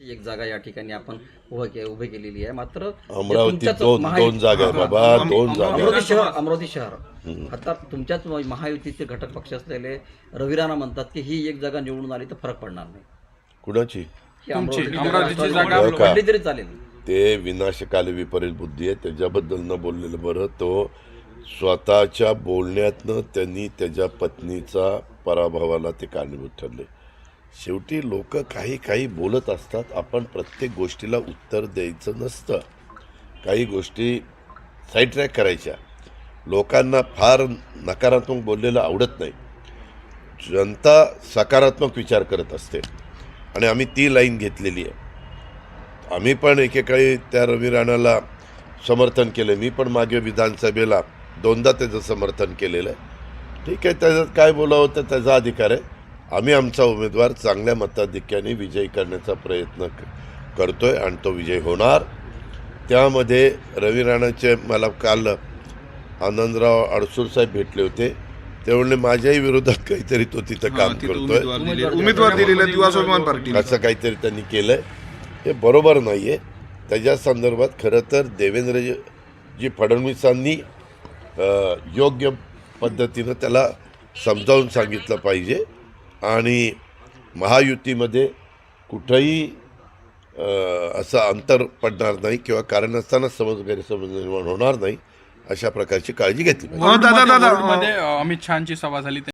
एक जागा या ठिकाणी आपण उभं के उभी केलेली आहे. मात्र अमरावती तुमच्याच दोन महायु- दोन जागा आहे बाबा दोन जागा. अमरावती शहर अमरावती शहर. आता तुमच्याच महायुतीचे घटक पक्ष असलेले रवी राणा म्हणतात की ही एक जागा निवडून आली तर फरक पडणार नाही. कुणाची? ही अमरावतीची अमरावतीची जागा जागा- पडली तरी चालेल. ते विनाशकाली विपरीत बुद्धी आहे. त्याच्याबद्दल न बोललेलं बरं तो स्वतःच्या बोलण्यातनं त्यांनी त्याच्या पत्नीचा पराभवाला ते कारणीभूत ठरले. शेवटी लोक काही काही बोलत असतात. आपण प्रत्येक गोष्टीला उत्तर द्यायचं नसतं. काही गोष्टी साईड ट्रॅक करायच्या. लोकांना फार नकारात्मक बोललेलं आवडत नाही. जनता सकारात्मक विचार करत असते. आणि आम्ही ती लाईन घेतलेली आहे. आम्ही पण एकेकाळी त्या रवी राणाला समर्थन केलं. मी पण मागे विधानसभेला दोनदा त्याचं समर्थन केलेलं आहे. ठीक आहे त्याच्यात काय बोलावं तर त्याचा अधिकार आहे. आम्ही आमचा उमेदवार चांगल्या मताधिक्याने विजयी करण्याचा प्रयत्न क- करतोय आणि तो विजय होणार. त्यामध्ये रवी राणाचे मला काल आनंदराव अडसूर साहेब भेटले होते. ते म्हणले माझ्याही विरोधात काहीतरी तो तिथं काम करतोय. उमेदवार दिलेला. असं काहीतरी त्यांनी केलंय. हे बरोबर नाही आहे त्याच्या संदर्भात खरं तर देवेंद्रजी फडणवीसांनी योग्य पद्धतीनं त्याला समजावून सांगितलं पाहिजे. आणि महायुतीमध्ये कुठंही असं अंतर पडणार नाही किंवा कारण असताना समज गैरसमज निर्माण होणार नाही अशा प्रकारची काळजी घेतली पाहिजे. दादा दादा मध्ये अमित शहाची सभा झाली